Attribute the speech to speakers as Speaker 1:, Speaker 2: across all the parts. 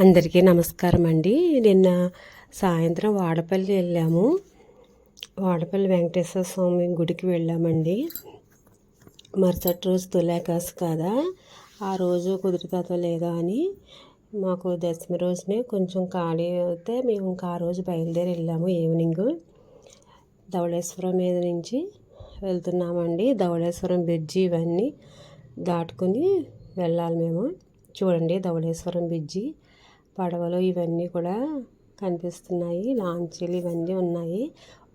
Speaker 1: అందరికీ నమస్కారం అండి. నిన్న సాయంత్రం వాడపల్లి వెళ్ళాము. వాడపల్లి వెంకటేశ్వర స్వామి గుడికి వెళ్ళామండి. మరుసటి రోజు తొలేకాసు కదా. ఆ రోజు కుదురుతుందో లేదా అని మాకు దశమి రోజునే కొంచెం ఖాళీ అయితే మేము ఇంకా ఆ రోజు బయలుదేరి వెళ్ళాము ఈవినింగ్. ధవళేశ్వరం మీద నుంచి వెళ్తున్నామండి. ధవళేశ్వరం బ్రిడ్జి ఇవన్నీ దాటుకుని వెళ్ళాలి మేము. చూడండి ధవళేశ్వరం బ్రిడ్జి. పడవలు ఇవన్నీ కూడా కనిపిస్తున్నాయి. లాంచీలు ఇవన్నీ ఉన్నాయి.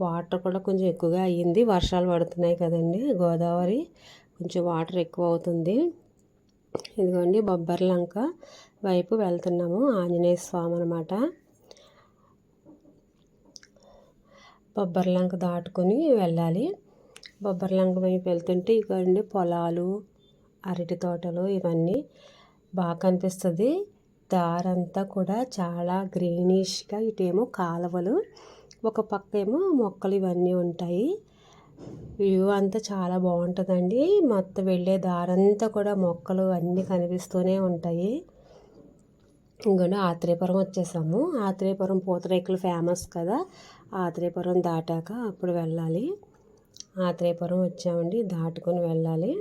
Speaker 1: వాటర్ కూడా కొంచెం ఎక్కువగా అయ్యింది. వర్షాలు పడుతున్నాయి కదండి. గోదావరి కొంచెం వాటర్ ఎక్కువ అవుతుంది. ఇదిగోండి బొబ్బర్లంక వైపు వెళ్తున్నాము. ఆంజనేయ స్వామి అనమాట బొబ్బర్లంక దాటుకొని వెళ్ళాలి. బొబ్బర్లంక వైపు వెళ్తుంటే ఇవ్వండి పొలాలు అరటి తోటలు ఇవన్నీ బాగా కనిపిస్తుంది. దారంతా కూడా చాలా గ్రీనిష్గా ఇటేమో కాలువలు ఒక పక్క ఏమో మొక్కలు ఇవన్నీ ఉంటాయి. వ్యూ అంతా చాలా బాగుంటుందండి. మొత్తం వెళ్ళే దారంతా కూడా మొక్కలు అన్నీ కనిపిస్తూనే ఉంటాయి. ఇంకా ఆత్రేయపురం వచ్చేసాము. ఆత్రేయపురం పూతరేకులు ఫేమస్ కదా. ఆత్రేయపురం దాటాక అప్పుడు వెళ్ళాలి. ఆత్రేయపురం వచ్చామండి దాటుకొని వెళ్ళాలి.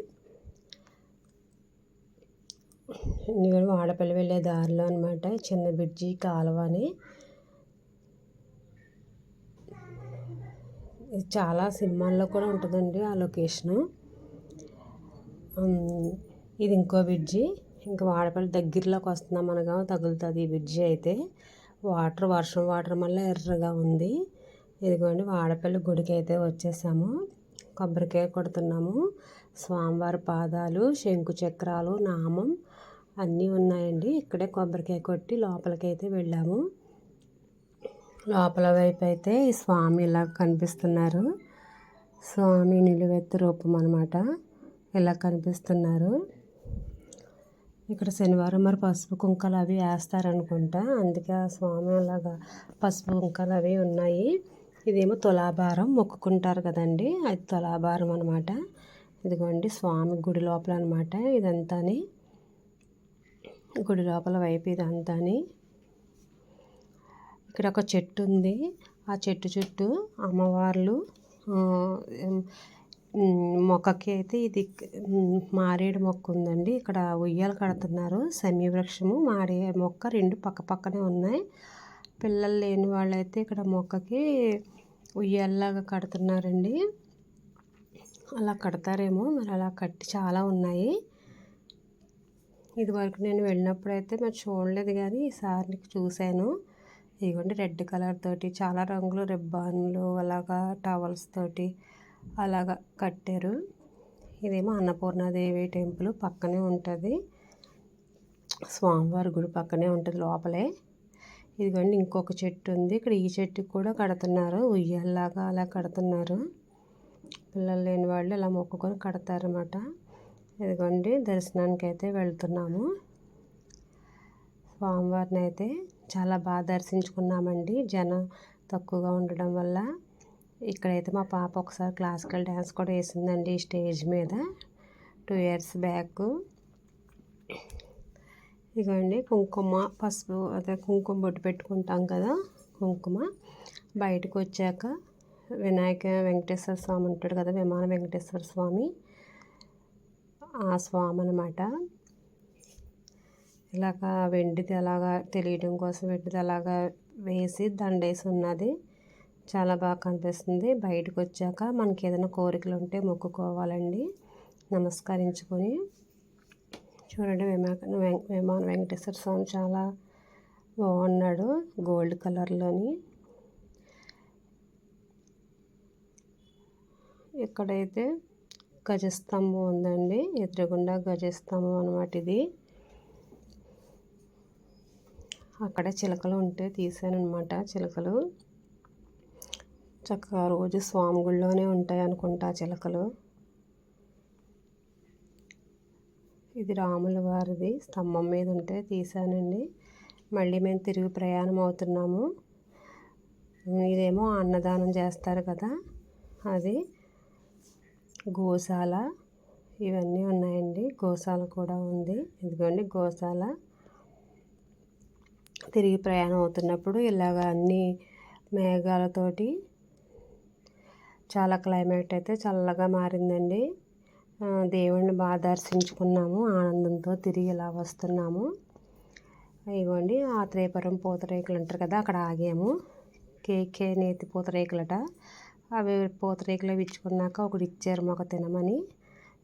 Speaker 1: నేను వాడపల్లి వెళ్ళే దారిలో అనమాట చిన్న బ్రిడ్జి కాలువ అని ఇది చాలా సినిమాల్లో కూడా ఉంటుందండి ఆ లొకేషను. ఇది ఇంకో బ్రిడ్జి. ఇంకా వాడపల్లి దగ్గరలోకి వస్తున్నాం అనగా తగులుతుంది ఈ బ్రిడ్జి అయితే. వాటర్ వర్షం వాటర్ వల్ల ఎర్రగా ఉంది. ఇదిగోండి వాడపల్లి గుడికి అయితే వచ్చేసాము. కొబ్బరికాయ కొడుతున్నాము. స్వామివారి పాదాలు శంకు చక్రాలు నామం అన్నీ ఉన్నాయండి. ఇక్కడే కొబ్బరికాయ కొట్టి లోపలికి అయితే వెళ్ళాము. లోపల వైపు అయితే ఈ స్వామి ఇలా కనిపిస్తున్నారు. స్వామి నిలువెత్తు రూపం అనమాట ఇలా కనిపిస్తున్నారు. ఇక్కడ శనివారం మరి పసుపు కుంకలు అవి వేస్తారనుకుంటా. అందుకే ఆ స్వామి అలాగా పసుపు కుంకలు అవి ఉన్నాయి. ఇదేమో తులాభారం మొక్కుకుంటారు కదండి. అది తులాభారం అనమాట ఇదిగోండి స్వామి గుడి లోపల అనమాట ఇదంతాని గుడి లోపల వైపు ఇదంతాని. ఇక్కడ ఒక చెట్టు ఉంది. ఆ చెట్టు చుట్టూ అమ్మవార్లు మొక్కకి అయితే ఇది మారేడు మొక్క ఉందండి. ఇక్కడ ఉయ్యాలు కడుతున్నారు సమీ వృక్షము మారే మొక్క రెండు పక్క పక్కనే ఉన్నాయి. పిల్లలు లేని వాళ్ళైతే ఇక్కడ మొక్కకి ఉయ్యాలలాగా కడుతున్నారండి. అలా కడతారేమో మరి అలా కట్టి చాలా ఉన్నాయి. ఇదివరకు నేను వెళ్ళినప్పుడు అయితే మరి చూడలేదు కానీ ఈసారి చూశాను. ఇదిగోండి రెడ్ కలర్ తోటి చాలా రంగులు రిబ్బాన్లు అలాగా టవల్స్ తోటి అలాగా కట్టారు. ఇదేమో అన్నపూర్ణాదేవి టెంపుల్ పక్కనే ఉంటుంది. స్వామివారి గుడి పక్కనే ఉంటుంది లోపలే. ఇదిగోండి ఇంకొక చెట్టు ఉంది. ఇక్కడ ఈ చెట్టుకి కూడా కడుతున్నారు. ఉయ్యాల్లాగా అలా కడుతున్నారు. పిల్లలు లేని వాళ్ళు ఇలా మొక్కుకొని కడతారన్నమాట. ఇదిగోండి దర్శనానికి అయితే వెళ్తున్నాము. స్వామివారిని అయితే చాలా బాగా దర్శించుకున్నామండి. జనం తక్కువగా ఉండడం వల్ల ఇక్కడైతే మా పాప ఒకసారి క్లాసికల్ డ్యాన్స్ కూడా వేసిందండి స్టేజ్ మీద. Two years back. ఇదిగోండి కుంకుమ పసుపు అదే కుంకుమ బొట్టు పెట్టుకుంటాం కదా కుంకుమ బయటకు వచ్చాక వినాయక వెంకటేశ్వర స్వామి ఉంటాడు కదా విమాన వెంకటేశ్వర స్వామి. ఆ స్వామి అనమాట ఇలాగా వెండిది అలాగా తెలియడం కోసం వెండిది అలాగా వేసి దండేసి ఉన్నది. చాలా బాగా కనిపిస్తుంది. బయటకు వచ్చాక మనకి ఏదైనా కోరికలు ఉంటే మొక్కుకోవాలండి. నమస్కరించుకొని చూడండి విమాన విమాన వెంకటేశ్వర స్వామి చాలా బాగున్నాడు. గోల్డ్ కలర్లోని ఇక్కడైతే గజస్తంభం ఉందండి ఎదురుగుండా గజస్తంభం అనమాట ఇది. అక్కడ చిలకలు ఉంటే తీసాను అనమాట చిలకలు. చక్కగా రోజు స్వామి గుళ్ళోనే ఉంటాయి అనుకుంటా చిలకలు. ఇది రాముల వారిది స్తంభం మీద ఉంటే తీసానండి. మళ్ళీ మేము తిరిగి ప్రయాణం అవుతున్నాము. ఇదేమో అన్నదానం చేస్తారు కదా అది. గోశాల ఇవన్నీ ఉన్నాయండి. గోశాల కూడా ఉంది. ఇదిగోండి గోశాల. తిరిగి ప్రయాణం అవుతున్నప్పుడు ఇలాగ అన్ని మేఘాలతోటి చాలా క్లైమేట్ అయితే చల్లగా మారిందండి. దేవుణ్ణి బాగా దర్శించుకున్నాము. ఆనందంతో తిరిగి ఇలా వస్తున్నాము. ఇదిగోండి ఆత్రేయపురం పూతరేకులు అంటారు కదా అక్కడ ఆగాము. కేకే నేతి పూతరేకులట. అవి పూతరేకులు అవి ఇచ్చుకున్నాక ఒకటి ఇచ్చారు మాకు తినమని.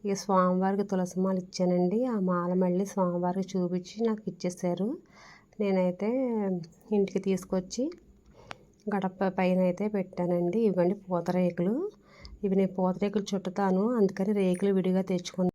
Speaker 1: ఇక స్వామివారికి తులసి మాల ఇచ్చానండి. ఆ మాల మళ్ళీ స్వామివారికి చూపించి నాకు ఇచ్చేసారు. నేనైతే ఇంటికి తీసుకొచ్చి గడప పైన అయితే పెట్టానండి. ఇవ్వండి పూతరేకులు. ఇవి నేను పూతరేకులు చుట్టుతాను. అందుకని రేకులు విడిగా తెచ్చుకున్నాను